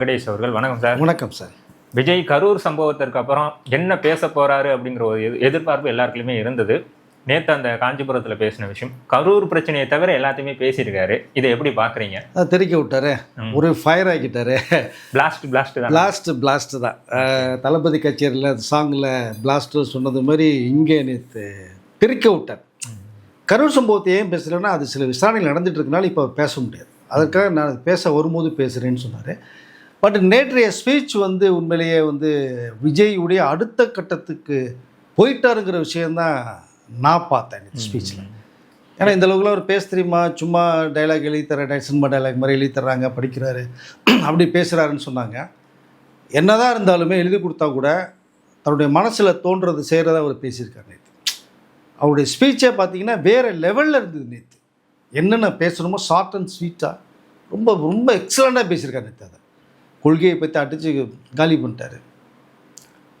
வெங்கடேஷ் அவர்கள். வணக்கம் சார். வணக்கம் சார். விஜய் கரூர் சம்பவத்திற்கு அப்புறம் என்ன பேச போறாரு அப்படிங்கிற ஒரு எதிர்- எதிர்பார்ப்பு எல்லாருக்குமே இருந்தது. நேத்து அந்த காஞ்சிபுரத்துல பேசின விஷயம். கரூர் பிரச்சனையை தவிர எல்லாத்தையுமே பேசியிருக்காரு. இதை எப்படி பாக்குறீங்க? அதான் தெறிக்க விட்டாரு. ஒரு ஃபயர் ஆக்கிட்டாரு. பிளாஸ்ட் பிளாஸ்ட் தான்? பிளாஸ்ட் பிளாஸ்ட் தான். தளபதி கச்சேரியில் சாங்கில் பிளாஸ்ட்டு சொன்னது மாதிரி இங்கே நேற்று தெறிக்க விட்டார். கரூர் சம்பவத்தை ஏன் பேசலைன்னா அது சில விசாரணைகள் நடந்துட்டு இருக்கனால இப்போ பேச முடியாது. அதற்காக நான் பேச வரும்போது பேசுகிறேன்னு சொன்னார். பட் நேற்றைய ஸ்பீச் வந்து உண்மையிலேயே வந்து விஜயுடைய அடுத்த கட்டத்துக்கு போயிட்டாருங்கிற விஷயந்தான் நான் பார்த்தேன் ஸ்பீச்சில் ஏன்னா இந்த அளவுக்குலாம் அவர் பேச தெரியுமா? சும்மா டைலாக் எழுதி தர சினிமா டைலாக் மாதிரி எழுதி தர்றாங்க படிக்கிறாரு. அப்படி பேசுகிறாருன்னு சொன்னாங்க. என்னதான் இருந்தாலுமே எழுதி கொடுத்தா கூட தன்னுடைய மனசில் தோன்றது செய்கிறத அவர் பேசியிருக்கார் நேற்று அவருடைய ஸ்பீச்சே பார்த்தீங்கன்னா வேறு லெவலில் இருந்தது நேற்று என்னென்ன பேசணுமோ ஷார்ட் அண்ட் ஸ்வீட்டாக ரொம்ப ரொம்ப எக்ஸலண்ட்டாக பேசியிருக்காரு நேற்று அதை. கொள்கையை பற்றி அடித்து காலி பண்ணிட்டாரு.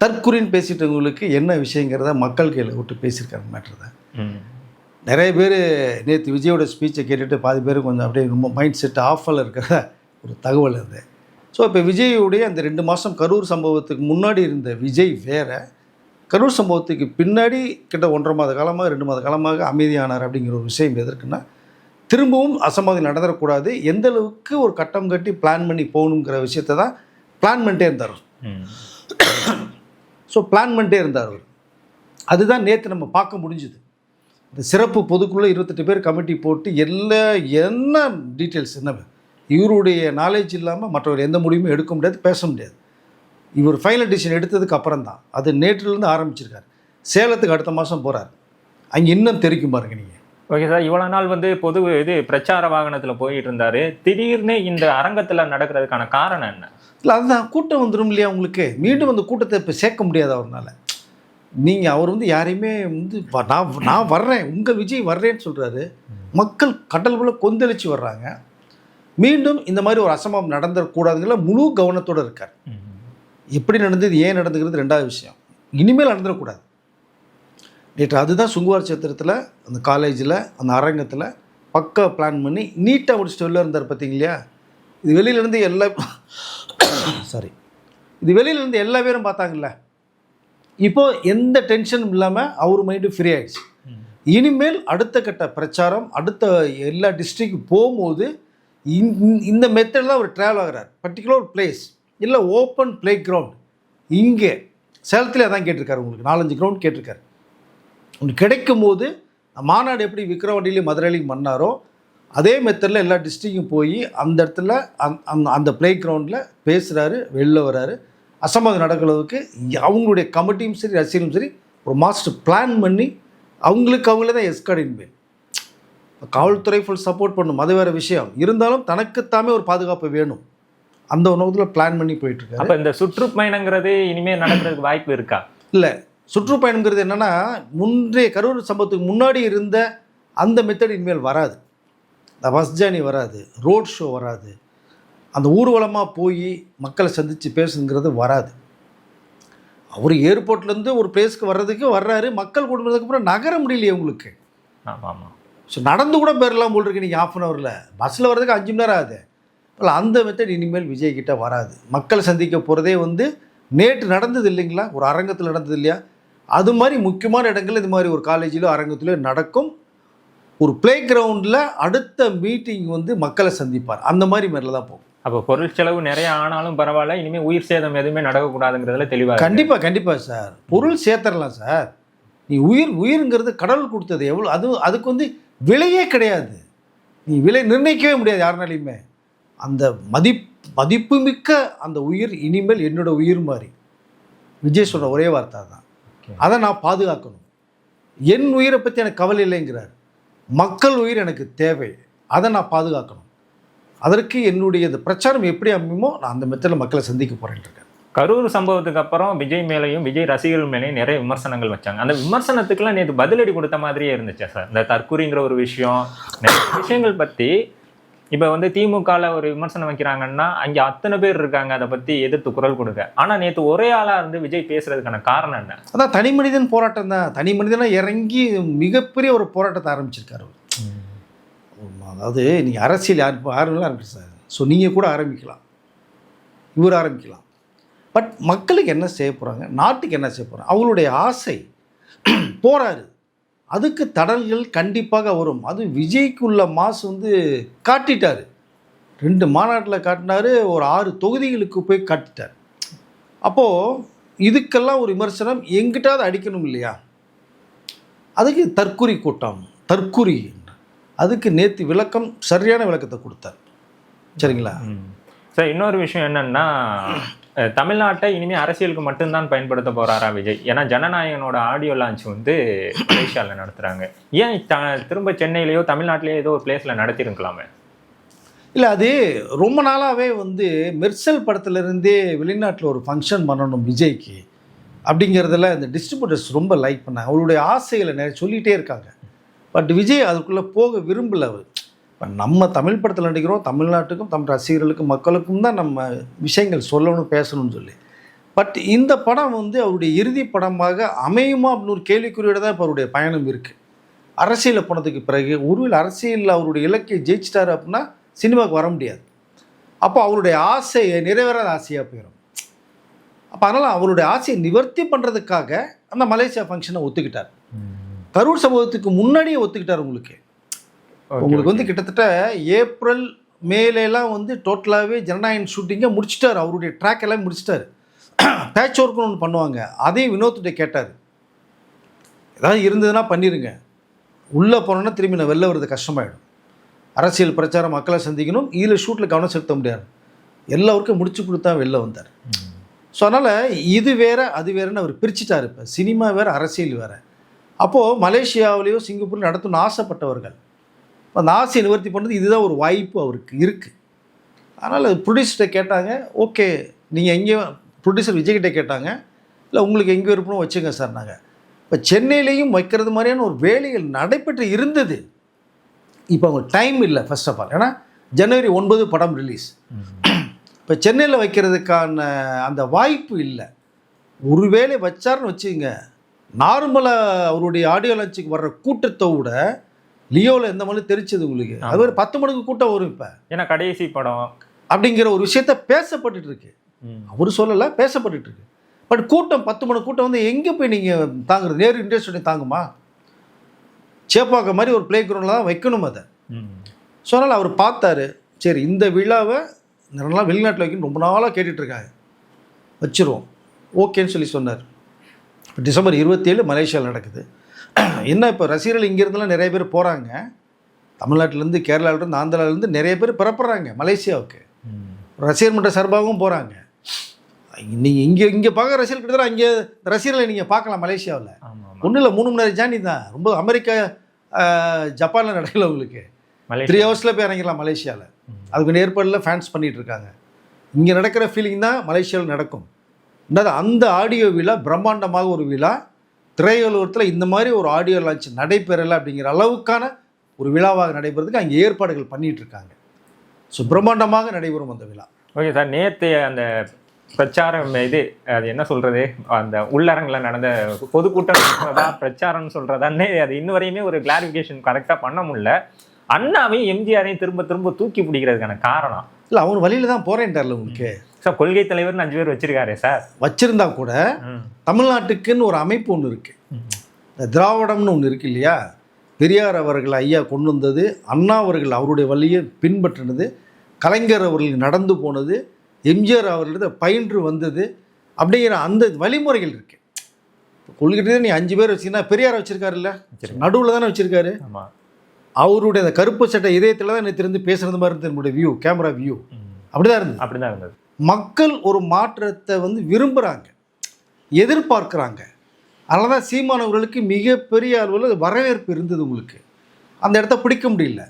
தற்குறின்னு பேசிட்டவங்களுக்கு என்ன விஷயங்கிறத மக்கள் கையில் விட்டு பேசியிருக்காரு மேட்ரு. நிறைய பேர் நேற்று விஜயோட ஸ்பீச்சை கேட்டுட்டு பாதி பேர் கொஞ்சம் அப்படியே ரொம்ப மைண்ட் செட் ஆஃபில் இருக்கிற ஒரு தகவல் அது. ஸோ இப்போ விஜயுடைய அந்த ரெண்டு மாதம் கரூர் சம்பவத்துக்கு முன்னாடி இருந்த விஜய் வேற. கரூர் சம்பவத்துக்கு பின்னாடி கிட்ட ஒன்றரை மாத காலமாக ரெண்டு மாத காலமாக அமைதியானார் அப்படிங்கிற ஒரு விஷயம் எதற்குன்னா திரும்பவும் அசம்பாவிதம் நடந்துடக்கூடாது. எந்த அளவுக்கு ஒரு கட்டம் கட்டி பிளான் பண்ணி போகணுங்கிற விஷயத்தை தான் பிளான் பண்ணிட்டே இருந்தார். ஸோ பிளான் பண்ணிட்டே இருந்தார் அவர். அதுதான் நேற்று நம்ம பார்க்க முடிஞ்சுது. இந்த சிறப்பு பொதுக்குள்ள இருபத்தெட்டு பேர் கமிட்டி போட்டு எல்லா என்ன டீட்டெயில்ஸ் என்ன இவருடைய நாலேஜ் இல்லாமல் மற்றவர் எந்த முடிவுமே எடுக்க முடியாது பேச முடியாது. இவர் ஃபைனல் டிசிஷன் எடுத்ததுக்கு அப்புறம் தான். அது நேற்றிலிருந்து ஆரம்பிச்சிருக்காரு. சேலத்துக்கு அடுத்த மாதம் போகிறார் அங்கே இன்னும் தெரிக்கும் பாருங்க நீங்கள் ஓகே சார் இவ்வளவு நாள் வந்து பொது இது பிரச்சார வாகனத்துல போயிட்டு இருந்தாரு. திடீர்னு இந்த அரங்கத்துல நடக்கிறதுக்கான காரணம் என்ன? இல்லை அதுதான். கூட்டம் வந்துடும் இல்லையா உங்களுக்கு? மீண்டும் அந்த கூட்டத்தை இப்போ சேர்க்க முடியாது அவர்னால. நீங்கள் அவர் வந்து யாரையுமே வந்து நான் நான் வர்றேன். உங்கள் விஜய் வர்றேன்னு சொல்கிறாரு மக்கள் கடல் போல கொந்தளிச்சு வர்றாங்க. மீண்டும் இந்த மாதிரி ஒரு அசம்பவம் நடந்துடக்கூடாதுங்கிற முழு கவனத்தோடு இருக்கார். எப்படி நடந்தது ஏன் நடந்துக்கிறது ரெண்டாவது விஷயம். இனிமேல் நடந்துடக்கூடாது நேற்று அதுதான் சுங்குவார் சத்திரத்தில் அந்த காலேஜில் அந்த அரங்கத்தில் பக்கா பிளான் பண்ணி நீட்டாக முடிச்சுட்டு வெளில இருந்தார் பார்த்தீங்களா இது வெளியிலேருந்து எல்லா சாரி இது வெளியிலேருந்து எல்லா பேரும் பார்த்தாங்கல்ல? இப்போது எந்த டென்ஷனும் இல்லாமல் அவர் மைண்டு ஃப்ரீ ஆகிடுச்சு இனிமேல் அடுத்த கட்ட பிரச்சாரம் அடுத்த எல்லா டிஸ்ட்ரிக்கு போகும்போது இந்த- இந்த மெத்தடில் அவர் ட்ராவல் ஆகிறார். பர்டிகுலர் பிளேஸ் இல்லை ஓப்பன் பிளே கிரவுண்ட் இங்கே. சேலத்தில் தான் கேட்டிருக்காரு உங்களுக்கு. நாலஞ்சு கிரவுண்ட் கேட்டிருக்காரு. உங்களுக்கு கிடைக்கும் போது மாநாடு எப்படி விக்ரவாண்டிலையும் மதுரையிலையும் பண்ணாரோ அதே மெத்தடில் எல்லா டிஸ்ட்ரிக்கும் போய் அந்த இடத்துல அந்- அந்த அந்த பிளே கிரவுண்டில் பேசுகிறாரு வெளில வராரு. அசம்பாவிதம் நடக்கிறதுக்கு அவங்களுடைய கமிட்டியும் சரி ரசிகரும் சரி ஒரு மாஸ்டர் பிளான் பண்ணி அவங்களுக்கு அவங்களே தான் எஸ்கார்டின் பேர் காவல்துறை ஃபுல் சப்போர்ட் பண்ணும் அது வேறு விஷயம். இருந்தாலும் தனக்குத்தாமே ஒரு பாதுகாப்பு வேணும். அந்த நோக்கத்தில் பிளான் பண்ணி போயிட்டுருக்காரு அப்ப இந்த சுற்றுப்பயணங்கிறது இனிமே நடக்கிறதுக்கு வாய்ப்பு இருக்கா? இல்லை. சுற்றுப்பயணங்கிறது என்னென்னா முன்றைய கரூர் சம்பவத்துக்கு முன்னாடி இருந்த அந்த மெத்தட் இனிமேல் வராது. இந்த பஸ் ஜேர்னி வராது ரோட் ஷோ வராது. அந்த ஊர்வலமாக போய் மக்களை சந்தித்து பேசுங்கிறது வராது. அவர் ஏர்போர்ட்லேருந்து ஒரு பிளேஸ்க்கு வர்றதுக்கு வர்றாரு மக்கள் கொண்டு வந்ததுக்கு அப்புறம் நகர முடியலையே உங்களுக்கு. ஆமா ஆமா. ஸோ நடந்து கூட போயிடலாம் போல் இருக்கு நீங்கள் ஆஃப் அன் ஹவரில் பஸ்ஸில் வர்றதுக்கு அஞ்சு மணி நேரம் ஆகுது. இல்லை அந்த மெத்தட் இனிமேல் விஜய் கிட்ட வராது. மக்களை சந்திக்க போகிறதே வந்து நேற்று நடந்தது இல்லைங்களா? ஒரு அரங்கத்தில் நடந்தது இல்லையா? அது மாதிரி முக்கியமான இடங்கள்ல இது மாதிரி ஒரு காலேஜிலோ அரங்கத்திலோ நடக்கும். ஒரு ப்ளே கிரவுண்டில் அடுத்த மீட்டிங் வந்து மக்களை சந்திப்பார். அந்த மாதிரி மேலே தான் போகும். அப்போ பொருள் செலவு நிறைய ஆனாலும் பரவாயில்ல இனிமே உயிர் சேதம் எதுவுமே நடக்கக்கூடாதுங்கிறதுல தெளிவா இருக்கு. கண்டிப்பாக கண்டிப்பாக சார் பொருள் சேர்த்துடலாம் சார் நீ உயிர் உயிர்ங்கிறது கடவுள் கொடுத்தது எவ்வளோ அது அதுக்கு வந்து விலையே கிடையாது. நீ விலை நிர்ணயிக்கவே முடியாது யாருனாலையுமே. அந்த மதிப் மதிப்புமிக்க அந்த உயிர் இனிமேல் என்னோட உயிர் மாதிரி. விஜய் சொல்கிற ஒரே வார்த்தை தான். அதை நான் பாதுகாக்கணும். என் உயிரை பற்றி எனக்கு கவலை இல்லைங்கிறார். மக்கள் உயிர் எனக்கு தேவை. அதை நான் பாதுகாக்கணும். அதற்கு என்னுடைய இந்த பிரச்சாரம் எப்படி அமையுமோ நான் அந்த மெத்தடில் மக்களை சந்திக்க போகிறேன் இருக்கேன். கரூர் சம்பவத்துக்கு அப்புறம் விஜய் மேலையும் விஜய் ரசிகர்கள் மேலேயும் நிறைய விமர்சனங்கள் வச்சாங்க. அந்த விமர்சனத்துக்குலாம் நேற்று பதிலடி கொடுத்த மாதிரியே இருந்துச்சா சார்? இந்த தற்கூரிங்கிற ஒரு விஷயம் நிறைய விஷயங்கள் பற்றி இப்ப வந்து திமுகல ஒரு விமர்சனம் வைக்கிறாங்கன்னா அங்க அத்தனை பேர் இருக்காங்க அதை பத்தி எதிர்த்து குரல் கொடுக்க ஆனா நேத்து ஒரே ஆளா இருந்து விஜய் பேசுறதுக்கான காரணம் என்ன? அதான் தனி மனிதன் போராட்டம் தான். தனி மனிதனாக இறங்கி மிகப்பெரிய ஒரு போராட்டத்தை ஆரம்பிச்சிருக்காரு அதாவது நீங்கள் அரசியல் யார் யாரும் ஆரம்பிச்சு சார்? ஸோ நீங்கள் கூட ஆரம்பிக்கலாம். இவர் ஆரம்பிக்கலாம். பட் மக்களுக்கு என்ன செய்ய போகிறாங்க நாட்டுக்கு என்ன செய்ய போகிறாங்க அவங்களுடைய ஆசை போறாரு. அதுக்கு தடல்கள் கண்டிப்பாக வரும். அது விஜய்க்குள்ள மாஸ் வந்து காட்டிட்டார். ரெண்டு மாநாட்டில் காட்டினாரு ஒரு ஆறு தொகுதிகளுக்கு போய் காட்டிட்டார். அப்போது இதுக்கெல்லாம் ஒரு விமர்சனம் எங்கிட்டாவது அடிக்கணும் இல்லையா? அதுக்கு தற்குறி கூட்டம் தற்குறி அதுக்கு நேற்று விளக்கம் சரியான விளக்கத்தை கொடுத்தார். சரிங்களா? சார் இன்னொரு விஷயம் என்னென்னா தமிழ்நாட்டை இனிமேல் அரசியலுக்கு மட்டும்தான் பயன்படுத்த போகிறாரா விஜய்? ஏன்னா ஜனநாயகனோட ஆடியோ லான்ச் வந்து மலேசியாவில் நடத்துகிறாங்க ஏன் த- திரும்ப சென்னையிலேயோ தமிழ்நாட்டிலேயோ ஏதோ ஒரு பிளேஸில் நடத்திருக்கலாமே? இல்லை அது ரொம்ப நாளாகவே வந்து மெர்சல் படத்துலேருந்தே வெளிநாட்டில் ஒரு ஃபங்க்ஷன் பண்ணணும் விஜய்க்கு அப்படிங்கிறதுல இந்த டிஸ்ட்ரிபியூட்டர்ஸ் ரொம்ப லைக் பண்ணாங்க. அவருடைய ஆசைகளை நிறைய சொல்லிகிட்டே இருக்காங்க. பட் விஜய் அதுக்குள்ளே போக விரும்பலை அவர். நம்ம தமிழ் படத்தில் நடிக்கிறோம் தமிழ்நாட்டுக்கும் தமிழ் ரசிகர்களுக்கும் மக்களுக்கும் தான் நம்ம விஷயங்கள் சொல்லணும் பேசணும்னு சொல்லி. பட் இந்த படம் வந்து அவருடைய இறுதி படமாக அமையுமா அப்படின்னு ஒரு கேள்விக்குறியோட தான் இப்போ அவருடைய பயணம் இருக்குது அரசியலில் போனதுக்கு பிறகு ஒருவேளை அரசியலில் அவருடைய இலக்கை ஜெயிச்சிட்டாரு அப்படின்னா சினிமாவுக்கு வர முடியாது. அப்போ அவருடைய ஆசையை நிறைவேறாத ஆசையாக போயிடும் அப்போ அதனால் அவருடைய ஆசையை நிவர்த்தி பண்ணுறதுக்காக அந்த மலேசியா ஃபங்க்ஷனை ஒத்துக்கிட்டார். கரூர் சம்பவத்துக்கு முன்னாடியே ஒத்துக்கிட்டார் உங்களுக்கு. உங்களுக்கு வந்து கிட்டத்தட்ட ஏப்ரல் மேலெல்லாம் வந்து டோட்டலாகவே ஜனநாயகன் ஷூட்டிங்கை முடிச்சிட்டார். அவருடைய ட்ராக் எல்லாம் முடிச்சிட்டார். பேட்ச் ஒர்க்னு ஒன்று பண்ணுவாங்க. அதையும் வினோத்துடைய கேட்டார். ஏதாவது இருந்ததுன்னா பண்ணிடுங்க உள்ளே போனோன்னா திரும்பி நான் வெளில வர்றது கஷ்டமாயிடும். அரசியல் பிரச்சாரம் மக்களை சந்திக்கணும். இதில் ஷூட்டில் கவனம் செலுத்த முடியாது. எல்லாருக்கும் முடிச்சு கொடுத்தா வெளில வந்தார். ஸோ அதனால் இது வேற அது வேறன்னு அவர் பிரிச்சுட்டார் இப்போ. சினிமா வேற அரசியல் வேற. அப்போது மலேசியாவிலேயோ சிங்கப்பூர்லையோ நடத்தணும்னு ஆசைப்பட்டவர்கள் அந்த ஆசையை நிவர்த்தி பண்ணுறது இதுதான் ஒரு வாய்ப்பு அவருக்கு இருக்குது அதனால் ப்ரொடியூசர்கிட்ட கேட்டாங்க ஓகே நீங்கள் எங்கேயும் ப்ரொடியூசர் விஜய்கிட்ட கேட்டாங்க இல்லை உங்களுக்கு எங்கே விருப்பமோ வச்சுங்க சார் நாங்கள் இப்போ சென்னையிலையும் வைக்கிறது மாதிரியான ஒரு வேலைகள் நடைபெற்று இருந்தது. இப்போ அவங்க டைம் இல்லை ஃபர்ஸ்ட் ஆஃப் ஆல் ஏன்னா ஜனவரி ஒன்பது படம் ரிலீஸ் இப்போ சென்னையில் வைக்கிறதுக்கான அந்த வாய்ப்பு இல்லை. ஒருவேளை வச்சாருன்னு வச்சுங்க நார்மலாக அவருடைய ஆடியோ லான்ச்சுக்கு வர்ற கூட்டத்தை விட லியோவில் எந்த மாதிரி தெரிச்சது உங்களுக்கு? அது ஒரு பத்து மணிக்கு கூட்டம் வரும் இப்போ. ஏன்னா கடைசி படம். அப்படிங்கிற ஒரு விஷயத்த பேசப்பட்டுட்டு இருக்கு. அவர் சொல்லலை பேசப்பட்டுட்டு இருக்கு. பட் கூட்டம் பத்து மணி கூட்டம் வந்து எங்கே போய் நீங்கள் தாங்குறது? நேரு இண்டஸ்ட்ரி தாங்குமா? சேப்பாக்க மாதிரி ஒரு ப்ளே கிரவுண்டில் தான் வைக்கணும் அதை. ஸோ அதனால் அவர் பார்த்தாரு. சரி இந்த விழாவை நிறைய நாள் வெளிநாட்டில் வைக்கணும் ரொம்ப நாளாக கேட்டுட்டு இருக்காங்க. வச்சிருவோம். ஓகேன்னு சொல்லி சொன்னார். டிசம்பர் இருபத்தேழு மலேசியாவில் நடக்குது. என்ன இப்போ ரசிகர்கள் இங்கேருந்துலாம் நிறைய பேர் போகிறாங்க தமிழ்நாட்டிலேருந்து கேரளாவிலேருந்து ஆந்திராவிலேருந்து நிறைய பேர் பிறப்புறாங்க மலேசியாவுக்கு. ரசிகர் மன்ற சார்பாகவும் போகிறாங்க நீங்கள் இங்கே இங்கே பார்க்க ரசிகர்கள் கிட்டத்தட்ட அங்கே ரசிகர்களை நீங்கள் பார்க்கலாம் மலேசியாவில். ஒன்றும் இல்லை மூணு மணி நேரம் ஜானி தான். ரொம்ப அமெரிக்கா ஜப்பானில் நடக்கல உங்களுக்கு. த்ரீ ஹவர்ஸில் போய் இறங்கிடலாம் மலேசியாவில் அதுக்கு ஏற்பாடில் ஃபேன்ஸ் பண்ணிட்டு இருக்காங்க. இங்கே நடக்கிற ஃபீலிங் தான் மலேசியாவில் நடக்கும். ரெண்டாவது அந்த ஆடியோ விழா பிரம்மாண்டமாக ஒரு விழா. திரையுலகத்தில் இந்த மாதிரி ஒரு ஆடியோ லான்ச் நடைபெறலை அப்படிங்கிற அளவுக்கான ஒரு விழாவாக நடைபெறதுக்கு அங்கே ஏற்பாடுகள் பண்ணிட்டு இருக்காங்க. ஸோ பிரம்மாண்டமாக நடைபெறும் அந்த விழா. ஓகே சார் நேத்து அந்த பிரச்சாரம் இது அது என்ன சொல்றது? அந்த உள்ளரங்குல நடந்த பொதுக்கூட்டம் சொல்றதா பிரச்சாரம் சொல்றதான்னே அது இன்ன வரையுமே ஒரு கிளாரிஃபிகேஷன் கரெக்டா பண்ண முடியல. அண்ணாவையும் எம்ஜிஆரையும் திரும்ப திரும்ப தூக்கி பிடிக்கிறதுக்கான காரணம். இல்லை அவங்க வழியில் தான் போகிறேன்ட்டார்ல உங்களுக்கு சார் கொள்கை தலைவர்னு அஞ்சு பேர் வச்சிருக்காரே சார். வச்சிருந்தா கூட. தமிழ்நாட்டுக்குன்னு ஒரு அமைப்பு ஒன்று இருக்குது இந்த திராவிடம்னு ஒன்று இருக்கு இல்லையா? பெரியார் அவர்கள் ஐயா கொண்டு வந்தது அண்ணா அவர்கள் அவருடைய வழியை பின்பற்றினது கலைஞர் அவர்கள் நடந்து போனது எம்ஜிஆர் அவர்களிடத்தை பயின்று வந்தது அப்படிங்கிற அந்த வழிமுறைகள் இருக்கு. கொள்கிட்டே நீ அஞ்சு பேர் வச்சீங்கன்னா பெரியார் வச்சிருக்காருல்ல? வச்சிருக்காரு. நடுவில் தானே வச்சிருக்காரு? அவருடைய அந்த கருப்பு சட்டை இதயத்தில் தான் நேற்று இருந்து பேசுறது மாதிரி இருந்தது என்னுடைய வியூ கேமரா வியூ. அப்படிதான் இருந்தது. அப்படிதான் இருந்தது. மக்கள் ஒரு மாற்றத்தை வந்து விரும்புகிறாங்க எதிர்பார்க்குறாங்க. அதனால தான் சீமானவர்களுக்கு மிகப்பெரிய அளவில் வரவேற்பு இருந்தது உங்களுக்கு. அந்த இடத்த பிடிக்க முடியல.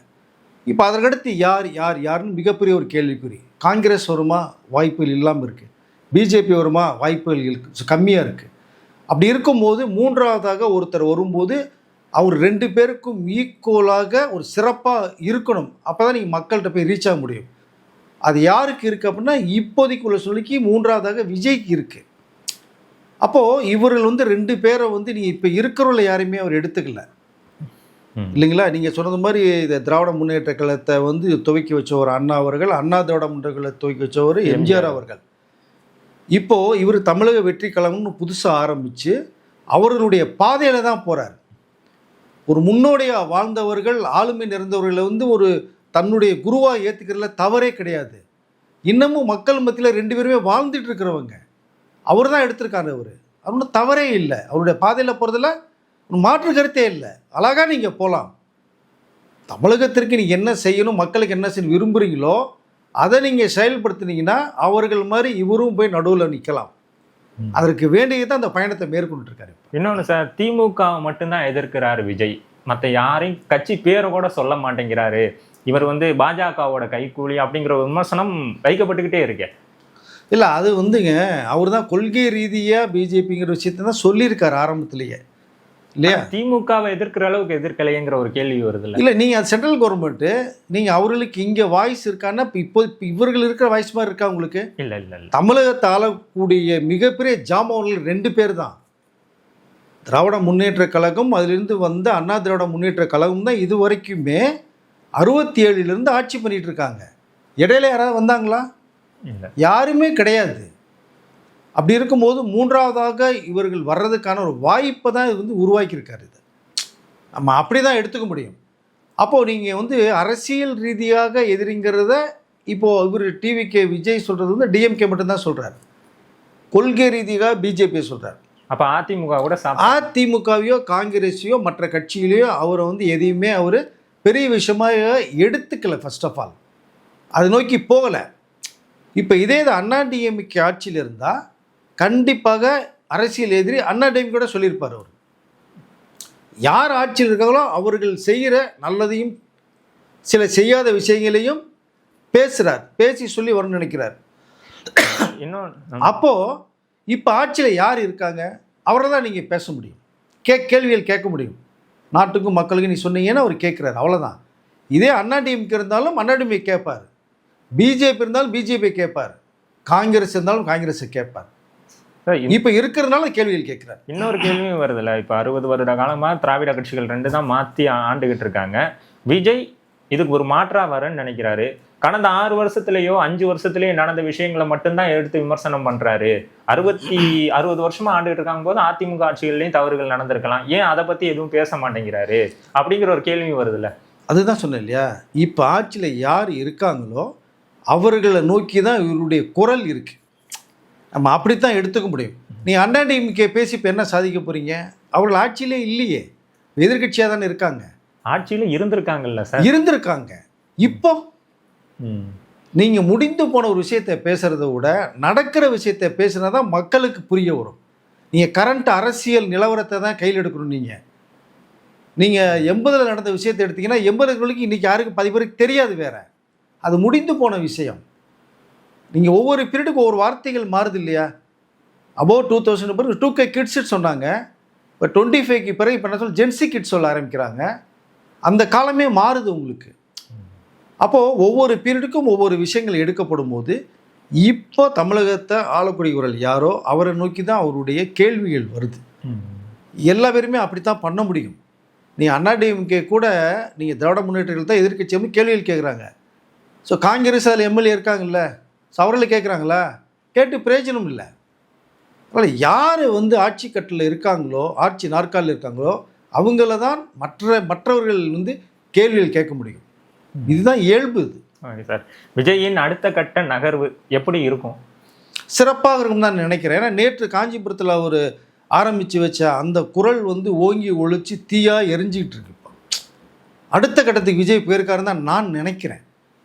இப்போ அதற்கடுத்து யார் யார் யாருன்னு மிகப்பெரிய ஒரு கேள்விக்குறி. காங்கிரஸ் வருமா? வாய்ப்புகள் இல்லாமல் இருக்குது பிஜேபி வருமா? வாய்ப்புகள் இருக்கு கம்மியாக இருக்குது அப்படி இருக்கும்போது மூன்றாவதாக ஒருத்தர் வரும்போது அவர் ரெண்டு பேருக்கும் ஈக்குவலாக ஒரு சிறப்பாக இருக்கணும். அப்போ தான் நீங்கள் மக்கள்கிட்ட போய் ரீச் ஆக முடியும். அது யாருக்கு இருக்குது அப்படின்னா இப்போதைக்கு உள்ள சொல்லிக்கு மூன்றாவதாக விஜய்க்கு இருக்குது அப்போது இவர்கள் வந்து ரெண்டு பேரை வந்து நீ இப்போ இருக்கிறவங்கள யாரையுமே அவர் எடுத்துக்கல. இல்லைங்களா? நீங்கள் சொன்னது மாதிரி இந்த திராவிட முன்னேற்ற கழகத்தை வந்து துவக்கி வச்சவர் அண்ணா அவர்கள் அண்ணா திராவிட முன்னேற்ற கழகத்தை துவக்கி வச்சவர் எம்ஜிஆர் அவர்கள். இப்போ இவர் தமிழக வெற்றி கழகம்னு புதுசாக ஆரம்பித்து அவர்களுடைய பாதையில் தான் போகிறார் ஒரு முன்னோடியாக வாழ்ந்தவர்கள் ஆளுமை நிறைந்தவர்களை வந்து ஒரு தன்னுடைய குருவாக ஏற்றுக்கிறதுல தவறே கிடையாது. இன்னமும் மக்கள் மத்தியில் ரெண்டு பேருமே வாழ்ந்துட்டு இருக்கிறவங்க. அவர் தான் எடுத்திருக்காரு அவர். ஒன்றும் தவறே இல்லை. அவருடைய பாதையில் போகிறதுல மாற்று கருத்தே இல்லை. அழகாக நீங்கள் போகலாம் தமிழகத்திற்கு நீங்கள் என்ன செய்யணும் மக்களுக்கு என்ன செய்யணும் விரும்புகிறீங்களோ அதை நீங்கள் செயல்படுத்துனீங்கன்னா அவர்கள் மாதிரி இவரும் போய் நடுவில் நிற்கலாம். அதற்கு வேண்டியது தான் அந்த பயணத்தை மேற்கொண்டுட்டு இருக்காரு இன்னொன்னு சார் திமுக மட்டும்தான் எதிர்க்கிறாரு விஜய். மத்த யாரையும் கட்சி பேரை கூட சொல்ல மாட்டேங்கிறாரு. இவர் வந்து பாஜகவோட கைக்கூலி அப்படிங்கிற ஒரு விமர்சனம் வைக்கப்பட்டுக்கிட்டே இருக்கே. இல்லை அது வந்துங்க அவர் தான் கொள்கை ரீதியாக பிஜேபிங்கிற விஷயத்தை தான் சொல்லியிருக்காரு ஆரம்பத்திலேயே. இல்லையா? திமுகவை எதிர்க்கிற அளவுக்கு எதிர்க்கலைங்கிற ஒரு கேள்வி வருது இல்ல. இல்லை நீங்கள் அது சென்ட்ரல் கவர்மெண்ட்டு நீங்கள் அவர்களுக்கு இங்கே வாய்ஸ் இருக்கான்னா இப்போ இப்போ இப்போ இவர்கள் இருக்கிற வாய்ஸ் மாதிரி இருக்கா உங்களுக்கு? இல்ல இல்ல இல்ல. தமிழகத்தை ஆளக்கூடிய மிகப்பெரிய ஜாமவர்கள் ரெண்டு பேர் தான். திராவிட முன்னேற்ற கழகம் அதிலிருந்து வந்த அண்ணா திராவிட முன்னேற்ற கழகம் தான் இது வரைக்குமே அறுபத்தி ஏழுலேருந்து ஆட்சி பண்ணிட்டு இருக்காங்க இடையில யாராவது வந்தாங்களா? இல்ல. யாருமே கிடையாது. அப்படி இருக்கும்போது மூன்றாவதாக இவர்கள் வர்றதுக்கான ஒரு வாய்ப்பை தான் இது வந்து உருவாக்கியிருக்காரு இது. நம்ம அப்படி தான் எடுத்துக்க முடியும். அப்போது நீங்கள் வந்து அரசியல் ரீதியாக எதிரிங்கிறத இப்போது இவர் டிவிகே விஜய் சொல்கிறது வந்து டிஎம்கே மட்டும்தான் சொல்கிறார் கொள்கை ரீதியாக பிஜேபியை சொல்கிறார் அப்ப அதிமுக கூட அதிமுகவையோ காங்கிரஸையோ மற்ற கட்சியிலையோ அவரை வந்து எதையுமே அவர் பெரிய விஷயமாக எடுத்துக்கல ஃபர்ஸ்ட் ஆஃப் ஆல் அதை நோக்கி போகலை. இப்போ இதே இது அண்ணா டிஎம்கே ஆட்சியில் இருந்தால் கண்டிப்பாக அரசியல் எதிரி அண்ணா டிஎம்கே கூட சொல்லியிருப்பார் அவர். யார் ஆட்சியில் இருக்காங்களோ அவர்கள் செய்கிற நல்லதையும் சில செய்யாத விஷயங்களையும் பேசுகிறார் பேசி சொல்லி வரணும்னு நினைக்கிறார். இன்னும் அப்போது இப்போ ஆட்சியில் யார் இருக்காங்க? அவரை தான் நீங்கள் பேச முடியும். கே கேள்விகள் கேட்க முடியும். நாட்டுக்கும் மக்களுக்கும் நீ சொன்னீங்கன்னா அவர் கேட்குறாரு அவ்வளோதான் இதே அண்ணா டிஎம்கே இருந்தாலும் அண்ணா டிஎம்கே கேட்பார் பிஜேபி இருந்தாலும் பிஜேபி கேட்பார் காங்கிரஸ் இருந்தாலும் காங்கிரஸை கேட்பார் இப்போ இருக்கிறதுனால கேள்விகள் கேட்குறாரு இன்னொரு கேள்வியும் வருதுல்ல. இப்ப அறுபது வருட காலமா திராவிட கட்சிகள் ரெண்டு தான் மாத்தி ஆ- ஆண்டுகிட்டு இருக்காங்க. விஜய் இதுக்கு ஒரு மாற்றா வரேன்னு நினைக்கிறாரு. கடந்த ஆறு வருஷத்துலயோ அஞ்சு வருஷத்துலயோ நடந்த விஷயங்களை மட்டும்தான் எடுத்து விமர்சனம் பண்றாரு. அறுபத்தி அறுபது வருஷமா ஆண்டுகிட்டு இருக்காங்க போது அதிமுக ஆட்சிகள்லயும் தவறுகள் நடந்திருக்கலாம். ஏன் அதை பத்தி எதுவும் பேச மாட்டேங்கிறாரு? அப்படிங்கிற ஒரு கேள்வி வருதுல்ல. அதுதான் சொன்னேன் இல்லையா? இப்போ ஆட்சியில் யார் இருக்காங்களோ அவர்களை நோக்கி தான் இவருடைய குரல் இருக்கு. நம்ம அப்படித்தான் எடுத்துக்க முடியும். நீ அண்ணா டிஎம்கே பேசி இப்போ என்ன சாதிக்க போறீங்க? அவர்கள் ஆட்சியிலே இல்லையே. எதிர்க்கட்சியாக தானே இருக்காங்க. ஆட்சியில இருந்திருக்காங்கல்ல சார். இருந்திருக்காங்க. இப்போ. நீங்கள் முடிந்து போன ஒரு விஷயத்தை பேசுகிறத விட நடக்கிற விஷயத்தை பேசுனா தான் மக்களுக்கு புரிய வரும். நீங்கள் கரண்ட் அரசியல் நிலவரத்தை தான் கையில் எடுக்கணும் நீங்கள் நீங்கள் எண்பதில் நடந்த விஷயத்தை எடுத்தீங்கன்னா எண்பதுகளுக்கு இன்றைக்கி யாருக்கும் பாதி பேருக்கு தெரியாது வேறு. அது முடிந்து போன விஷயம். நீங்கள் ஒவ்வொரு பீரியடுக்கு ஒவ்வொரு வார்த்தைகள் மாறுது இல்லையா? அபோவ் டூ தௌசண்ட் பிறகு டூ கே கிட்ஸ் சொன்னாங்க. இப்போ டுவெண்ட்டி ஃபைவ்க்கு பிறகு இப்போ என்ன சொல்ல ஜென்சி கிட்ஸ் சொல்ல ஆரம்பிக்கிறாங்க. அந்த காலமே மாறுது உங்களுக்கு. அப்போது ஒவ்வொரு பீரியடுக்கும் ஒவ்வொரு விஷயங்கள் எடுக்கப்படும் போது இப்போ தமிழகத்தை ஆளக்கூடியவர்கள் யாரோ அவரை நோக்கி தான் அவருடைய கேள்விகள் வருது. எல்லா பேருமே அப்படி தான் பண்ண முடியும். நீ அண்ணா டிஎம்கே கூட நீங்கள் திராவிட முன்னேற்றங்கள் தான் எதிர்க்கட்சி கேள்விகள் கேட்குறாங்க ஸோ காங்கிரஸ் அதில் எம்எல்ஏ இருக்காங்கல்ல அவர்கள் கேட்குறாங்களா கேட்டு பிரயோஜனம் இல்லை. அதனால் யார் வந்து ஆட்சி கட்டில் இருக்காங்களோ ஆட்சி நாற்காலில் இருக்காங்களோ அவங்கள தான் மற்ற மற்றவர்கள் வந்து கேள்விகள் கேட்க முடியும். இதுதான் இயல்பு இது. Okay sir. விஜயின் அடுத்த கட்ட நகர்வு எப்படி இருக்கும்? சிறப்பாக இருக்கும் தான் நினைக்கிறேன். ஏன்னா நேற்று காஞ்சிபுரத்தில் அவர் ஆரம்பித்து வச்ச அந்த குரல் வந்து ஓங்கி ஒழிச்சு தீயாக எரிஞ்சிக்கிட்டு இருக்கு அடுத்த கட்டத்துக்கு விஜய் போயிருக்காருன்னு தான் நான் நினைக்கிறேன்.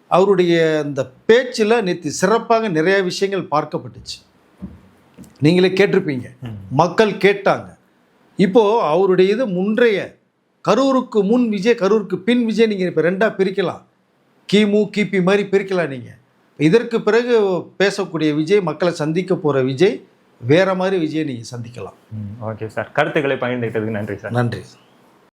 அவருடைய அந்த பேச்சில் நேற்று சிறப்பாக நிறைய விஷயங்கள் பார்க்கப்பட்டுச்சு. நீங்களே கேட்டிருப்பீங்க. மக்கள் கேட்டாங்க. இப்போது அவருடைய இது முன்றைய கரூருக்கு முன் விஜய் கரூருக்கு பின் விஜய் நீங்கள் இப்போ ரெண்டாக பிரிக்கலாம். கிமு கிபி மாதிரி பிரிக்கலாம் நீங்கள் இதற்கு பிறகு பேசக்கூடிய விஜய் மக்களை சந்திக்க போகிற விஜய் வேற மாதிரி விஜய் நீங்கள் சந்திக்கலாம். Okay sir. கருத்துக்களை பகிர்ந்துக்கிட்டதுக்கு நன்றி சார். நன்றி.